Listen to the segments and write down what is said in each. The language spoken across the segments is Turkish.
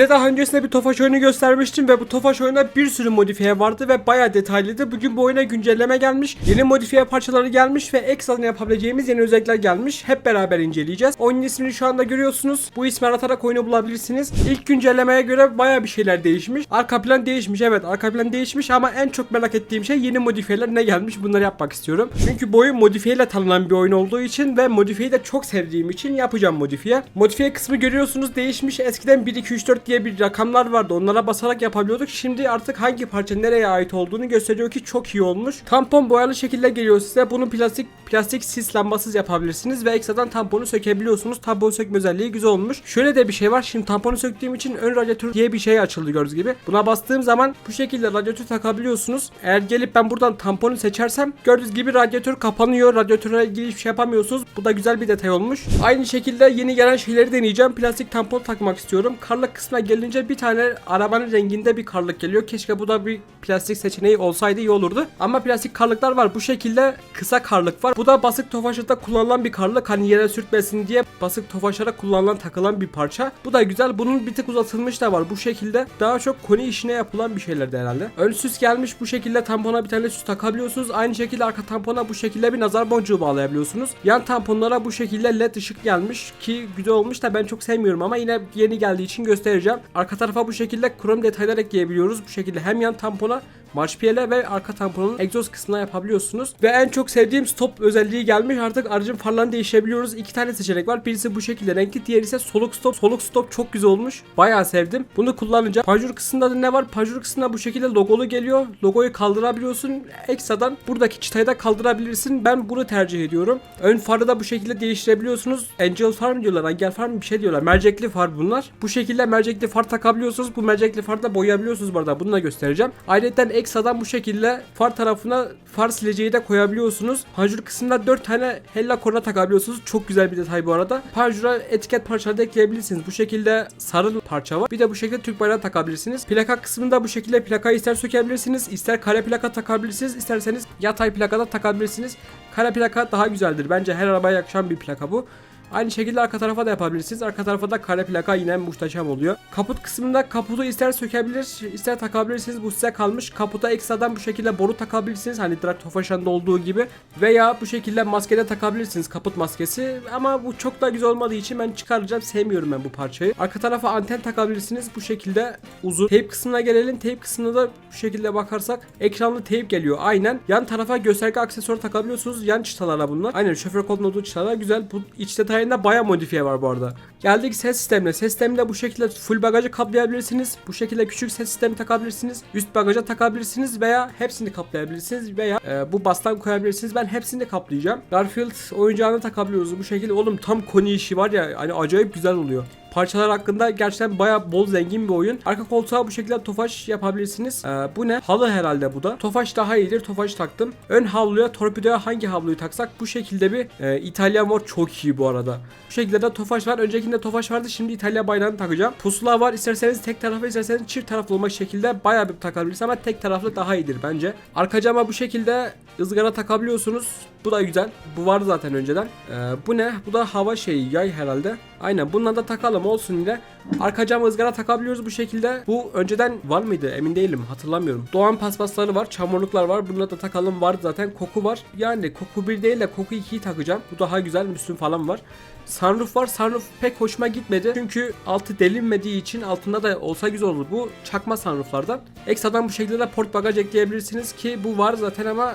Size daha öncesinde bir Tofaş oyunu göstermiştim ve bu Tofaş oyunda bir sürü modifiye vardı ve bayağı detaylıydı. Bugün bu oyuna güncelleme gelmiş. Yeni modifiye parçaları gelmiş ve ekstradan yapabileceğimiz yeni özellikler gelmiş. Hep beraber inceleyeceğiz. Oyunun ismini şu anda görüyorsunuz. Bu ismi aratarak oyunu bulabilirsiniz. İlk güncellemeye göre bayağı bir şeyler değişmiş. Arka plan değişmiş evet arka plan değişmiş ama en çok merak ettiğim şey yeni modifiyeler ne gelmiş bunları yapmak istiyorum. Çünkü bu oyun modifiyeyle tanınan bir oyun olduğu için ve modifiyeyi de çok sevdiğim için yapacağım modifiye. Modifiye kısmı görüyorsunuz değişmiş. Eskiden 1 2 3 4 diye bir rakamlar vardı. Onlara basarak yapabiliyorduk. Şimdi artık hangi parça nereye ait olduğunu gösteriyor ki çok iyi olmuş. Tampon boyalı şekilde geliyor size. Bunu plastik plastik sis lambasız yapabilirsiniz ve ekstradan tamponu sökebiliyorsunuz. Tampon sökme özelliği güzel olmuş. Şöyle de bir şey var. Şimdi tamponu söktüğüm için ön radyatör diye bir şey açıldı gördüğünüz gibi. Buna bastığım zaman bu şekilde radyatör takabiliyorsunuz. Eğer gelip ben buradan tamponu seçersem gördüğünüz gibi radyatör kapanıyor. Radyatöre ilgili hiçbir şey yapamıyorsunuz. Bu da güzel bir detay olmuş. Aynı şekilde yeni gelen şeyleri deneyeceğim. Plastik tampon takmak istiyorum. Karlık kısmına gelince bir tane arabanın renginde bir karlık geliyor. Keşke bu da bir plastik seçeneği olsaydı iyi olurdu. Ama plastik karlıklar var. Bu şekilde kısa karlık var. Bu da basık tofaşlarda kullanılan bir karlık. Hani yere sürtmesin diye basık tofaşlara kullanılan takılan bir parça. Bu da güzel. Bunun bir tık uzatılmış da var. Bu şekilde daha çok koni işine yapılan bir şeylerdi herhalde. Ön süs gelmiş. Bu şekilde tampona bir tane süs takabiliyorsunuz. Aynı şekilde arka tampona bu şekilde bir nazar boncuğu bağlayabiliyorsunuz. Yan tamponlara bu şekilde led ışık gelmiş ki güzel olmuş da ben çok sevmiyorum ama yine yeni geldiği için göstereceğim. Arka tarafa bu şekilde krom detaylar ekleyebiliyoruz. Bu şekilde hem yan tampona marşpiyele ve arka tamponun egzoz kısmına yapabiliyorsunuz. Ve en çok sevdiğim stop özelliği gelmiş. Artık aracın farlarını değiştirebiliyoruz. İki tane seçenek var. Birisi bu şekilde renkli, diğeri ise soluk stop. Soluk stop çok güzel olmuş. Bayağı sevdim. Bunu kullanacağım. Panjur kısmında da ne var? Panjur kısmında bu şekilde logolu geliyor. Logoyu kaldırabiliyorsun. Ekstradan buradaki çıtayı da kaldırabilirsin. Ben bunu tercih ediyorum. Ön farı da bu şekilde değiştirebiliyorsunuz. Angel far mı diyorlar? Angel far mı bir şey diyorlar. Mercekli far bunlar. Bu şekilde mercekli far takabiliyorsunuz. Bu mercekli farı da boyayabiliyorsunuz bu arada. Bunu da göstereceğim. Ayrıca ekstradan bu şekilde far tarafına far sileceği de koyabiliyorsunuz. Panjur kısmında 4 tane hella korna takabiliyorsunuz. Çok güzel bir detay bu arada. Panjura etiket parçaları da ekleyebilirsiniz. Bu şekilde sarı parça var. Bir de bu şekilde Türk bayrağı takabilirsiniz. Plaka kısmında bu şekilde plakayı ister sökebilirsiniz, ister kare plaka takabilirsiniz, isterseniz yatay plaka da takabilirsiniz. Kare plaka daha güzeldir. Bence her arabaya yakışan bir plaka bu. Aynı şekilde arka tarafa da yapabilirsiniz. Arka tarafa da kare plaka yine muhteşem oluyor. Kaput kısmında kaputu ister sökebilir, ister takabilirsiniz. Bu size kalmış. Kaputa ekstradan bu şekilde boru takabilirsiniz. Hani Drag Tofaşan'da olduğu gibi. Veya bu şekilde maskede takabilirsiniz. Kaput maskesi. Ama bu çok da güzel olmadığı için ben çıkaracağım. Sevmiyorum ben bu parçayı. Arka tarafa anten takabilirsiniz. Bu şekilde uzun. Teyp kısmına gelelim. Teyp kısmına da bu şekilde bakarsak ekranlı teyp geliyor. Aynen. Yan tarafa gösterge aksesuarı takabiliyorsunuz. Yan çıtalara bunlar. Aynen şoför kolunun olduğu çıtalar güzel. Bu iç detayında baya modifiye var bu arada. Geldik ses sistemine. Ses sisteminde bu şekilde full bagajı kaplayabilirsiniz. Bu şekilde küçük ses sistemi takabilirsiniz. Üst bagaja takabilirsiniz veya hepsini kaplayabilirsiniz veya e, bu bastan koyabilirsiniz. Ben hepsini kaplayacağım. Garfield oyuncağını takabiliyoruz bu şekilde. Oğlum tam koni işi var ya hani acayip güzel oluyor parçalar hakkında gerçekten baya bol zengin bir oyun. Arka koltuğa bu şekilde tofaş yapabilirsiniz. Ee, bu ne? Halı herhalde bu da. Tofaş daha iyidir. Tofaş taktım. Ön havluya, torpidoya hangi havluyu taksak bu şekilde bir e, İtalyan var. Çok iyi bu arada. Bu şekilde de tofaş var. Öncekinde tofaş vardı. Şimdi İtalya bayrağını takacağım. Pusula var. İsterseniz tek taraflı, isterseniz çift taraflı olmak şekilde baya bir takabilirsiniz ama tek taraflı daha iyidir bence. Arka cama bu şekilde ızgara takabiliyorsunuz. Bu da güzel. Bu vardı zaten önceden. Ee, bu ne? Bu da hava şeyi, yay herhalde. Aynen bundan da takalım olsun yine. Arka cam ızgara takabiliyoruz bu şekilde. Bu önceden var mıydı emin değilim hatırlamıyorum. Doğan paspasları var, çamurluklar var. Bunları da takalım var zaten. Koku var. Yani koku bir değil de koku 2'yi takacağım. Bu daha güzel. Müslüm falan var. Sunroof var. Sunroof pek hoşuma gitmedi. Çünkü altı delinmediği için altında da olsa güzel olur. Bu çakma sunrooflardan. Ekstradan bu şekilde de port bagaj ekleyebilirsiniz ki bu var zaten ama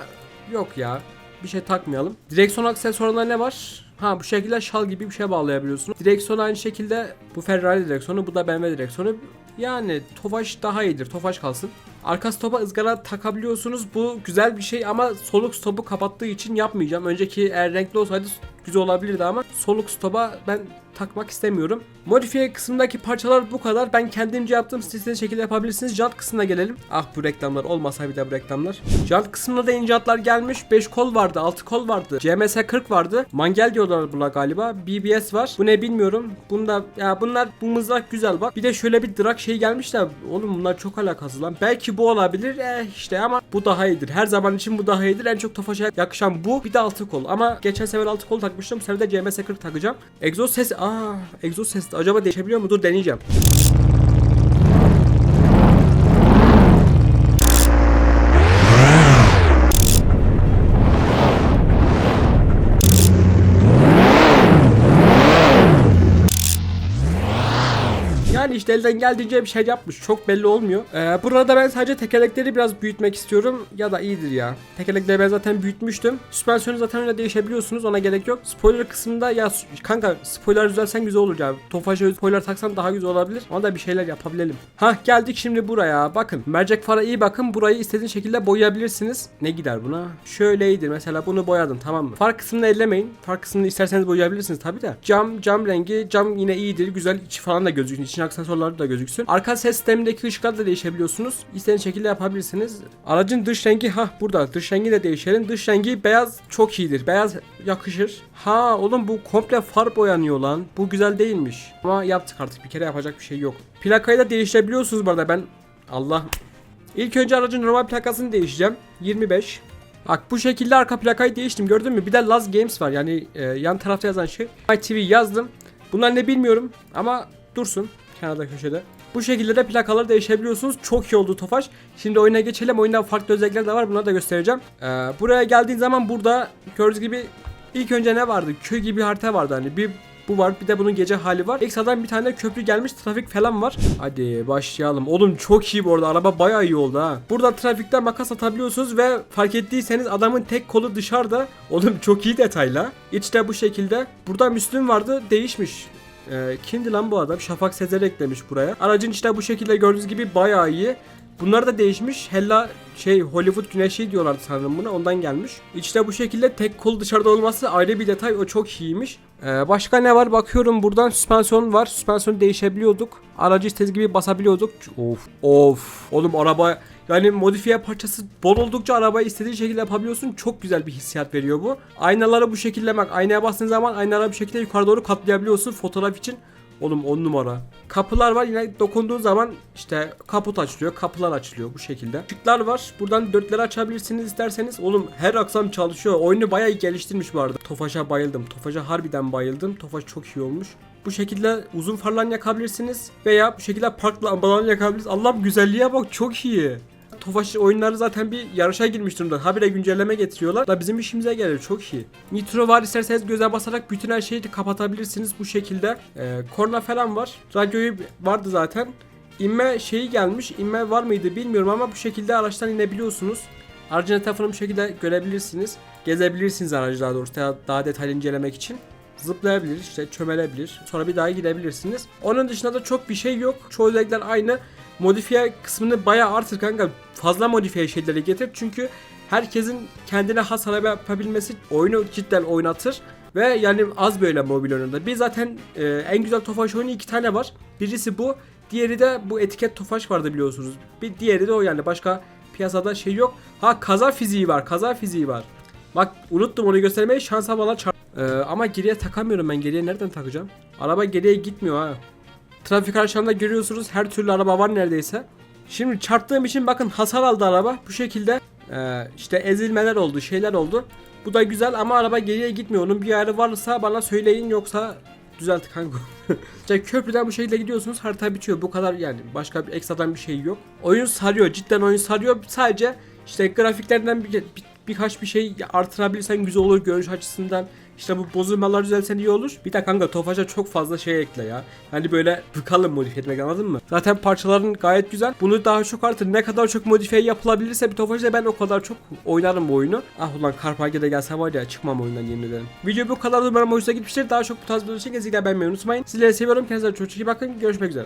yok ya. Bir şey takmayalım. Direksiyon aksesuarında ne var? Ha bu şekilde şal gibi bir şey bağlayabiliyorsunuz. Direksiyon aynı şekilde bu Ferrari direksiyonu bu da BMW direksiyonu. Yani Tofaş daha iyidir. Tofaş kalsın. Arka stopa ızgara takabiliyorsunuz. Bu güzel bir şey ama soluk stopu kapattığı için yapmayacağım. Önceki eğer renkli olsaydı güzel olabilirdi ama soluk stopa ben takmak istemiyorum. Modifiye kısmındaki parçalar bu kadar. Ben kendimce yaptım. Siz istediğiniz şekilde yapabilirsiniz. Jant kısmına gelelim. Ah bu reklamlar olmasa bir de bu reklamlar. Jant kısmında da ince jantlar gelmiş. 5 kol vardı, 6 kol vardı. CMS 40 vardı. Mangel diyorlar buna galiba. BBS var. Bu ne bilmiyorum. Bunda ya bunlar bu mızrak güzel bak. Bir de şöyle bir drag şey gelmiş de oğlum bunlar çok alakasız lan. Belki bu olabilir eh işte ama bu daha iyidir. Her zaman için bu daha iyidir. En çok Tofaş'a yakışan bu. Bir de 6 kol. Ama geçen sefer 6 kol takmıştım. Bu sefer de CMS 40 takacağım. Egzoz ses Aa, egzoz ses acaba değişebiliyor mu? Dur deneyeceğim. Yani işte elden geldiğince bir şey yapmış. Çok belli olmuyor. Ee, burada ben sadece tekerlekleri biraz büyütmek istiyorum. Ya da iyidir ya. Tekerlekleri ben zaten büyütmüştüm. Süspansiyonu zaten öyle değişebiliyorsunuz. Ona gerek yok. Spoiler kısmında ya kanka spoiler düzelsen güzel olur ya. Tofaş'a spoiler taksan daha güzel olabilir. Ona da bir şeyler yapabilelim. Hah geldik şimdi buraya. Bakın. Mercek fara iyi bakın. Burayı istediğin şekilde boyayabilirsiniz. Ne gider buna? Şöyleydi mesela bunu boyadın tamam mı? Far kısmını ellemeyin. Far kısmını isterseniz boyayabilirsiniz tabi de. Cam cam rengi cam yine iyidir. Güzel içi falan da gözüksün. İçin aksesuarları da gözüksün. Arka ses sistemindeki ışıklar da değişebiliyorsunuz. İstediğiniz şekilde yapabilirsiniz. Aracın dış rengi ha burada. Dış rengi de değişelim. Dış rengi beyaz çok iyidir. Beyaz yakışır. Ha oğlum bu komple far boyanıyor lan. Bu güzel değilmiş. Ama yaptık artık bir kere yapacak bir şey yok. Plakayı da değiştirebiliyorsunuz bu arada. Ben Allah İlk önce aracın normal plakasını değişeceğim. 25. Bak bu şekilde arka plakayı değiştim gördün mü? Bir de Laz Games var yani e, yan tarafta yazan şey. ITV yazdım. Bunlar ne bilmiyorum ama dursun kenarda köşede. Bu şekilde de plakaları değişebiliyorsunuz. Çok iyi oldu Tofaş. Şimdi oyuna geçelim. Oyunda farklı özellikler de var. Bunları da göstereceğim. Ee, buraya geldiğin zaman burada gördüğünüz gibi ilk önce ne vardı? Köy gibi bir harita vardı hani. Bir bu var bir de bunun gece hali var. Ekstradan bir tane köprü gelmiş trafik falan var. Hadi başlayalım. Oğlum çok iyi bu arada araba bayağı iyi oldu ha. Burada trafikte makas atabiliyorsunuz ve fark ettiyseniz adamın tek kolu dışarıda. Oğlum çok iyi detayla. İçte bu şekilde. Burada Müslüm vardı değişmiş. Ee, kimdi lan bu adam? Şafak Sezer eklemiş buraya. Aracın işte bu şekilde gördüğünüz gibi bayağı iyi. Bunlar da değişmiş. Hella şey Hollywood güneşi diyorlardı sanırım buna ondan gelmiş. İşte bu şekilde tek kol dışarıda olması ayrı bir detay o çok iyiymiş. Ee, başka ne var bakıyorum buradan süspansiyon var. Süspansiyonu değişebiliyorduk. Aracı istediğiniz gibi basabiliyorduk. Of of. Oğlum araba yani modifiye parçası bol oldukça arabayı istediğin şekilde yapabiliyorsun. Çok güzel bir hissiyat veriyor bu. Aynaları bu şekilde bak aynaya bastığın zaman aynaları bu şekilde yukarı doğru katlayabiliyorsun fotoğraf için. Oğlum 10 numara. Kapılar var yine dokunduğun zaman işte kaput açılıyor, kapılar açılıyor bu şekilde. Işıklar var. Buradan dörtleri açabilirsiniz isterseniz. Oğlum her akşam çalışıyor. Oyunu bayağı geliştirmiş bu arada. Tofaş'a bayıldım. Tofaş'a harbiden bayıldım. Tofaş çok iyi olmuş. Bu şekilde uzun farlarını yakabilirsiniz veya bu şekilde park lambalarını yakabilirsiniz. Allah'ım güzelliğe bak çok iyi. Tofaş oyunları zaten bir yarışa girmiş durumda. Habire güncelleme getiriyorlar da bizim işimize gelir çok iyi. Nitro var isterseniz göze basarak bütün her şeyi de kapatabilirsiniz bu şekilde. Ee, korna falan var. Radyoyu vardı zaten. İnme şeyi gelmiş. İnme var mıydı bilmiyorum ama bu şekilde araçtan inebiliyorsunuz. Aracın etrafını bu şekilde görebilirsiniz. Gezebilirsiniz aracı daha doğrusu daha, detaylı incelemek için. Zıplayabilir, işte çömelebilir. Sonra bir daha gidebilirsiniz. Onun dışında da çok bir şey yok. Çoğu özellikler aynı. Modifiye kısmını bayağı artır kanka. Fazla modifiye şeyleri getir. Çünkü herkesin kendine has araba yapabilmesi oyunu cidden oynatır. Ve yani az böyle mobil oyununda. Bir zaten e, en güzel Tofaş oyunu iki tane var. Birisi bu. Diğeri de bu etiket Tofaş vardı biliyorsunuz. Bir diğeri de o yani. Başka piyasada şey yok. Ha kaza fiziği var. Kaza fiziği var. Bak unuttum onu göstermeyi şansa bana çarp. Ee, ama geriye takamıyorum ben. Geriye nereden takacağım? Araba geriye gitmiyor ha. Trafik araçlarında görüyorsunuz her türlü araba var neredeyse. Şimdi çarptığım için bakın hasar aldı araba. Bu şekilde e, işte ezilmeler oldu, şeyler oldu. Bu da güzel ama araba geriye gitmiyor. Onun bir ayarı varsa bana söyleyin yoksa düzelt kanka. işte köprüden bu şekilde gidiyorsunuz harita bitiyor. Bu kadar yani başka bir ekstradan bir şey yok. Oyun sarıyor. Cidden oyun sarıyor. Sadece işte grafiklerden bir, bir- birkaç bir şey artırabilirsen güzel olur görüş açısından. İşte bu bozulmalar düzelsen iyi olur. Bir de kanka Tofaş'a çok fazla şey ekle ya. Hani böyle bıkalım modifiye etmek anladın mı? Zaten parçaların gayet güzel. Bunu daha çok artır. Ne kadar çok modifiye yapılabilirse bir Tofaş'da ben o kadar çok oynarım bu oyunu. Ah ulan Karpage'de gelse var ya çıkmam oyundan yemin ederim. Video bu kadar umarım hoşuna gitmiştir. Daha çok bu tarz videolar için kesinlikle beğenmeyi unutmayın. Sizleri seviyorum. Kendinize çok iyi bakın. Görüşmek üzere.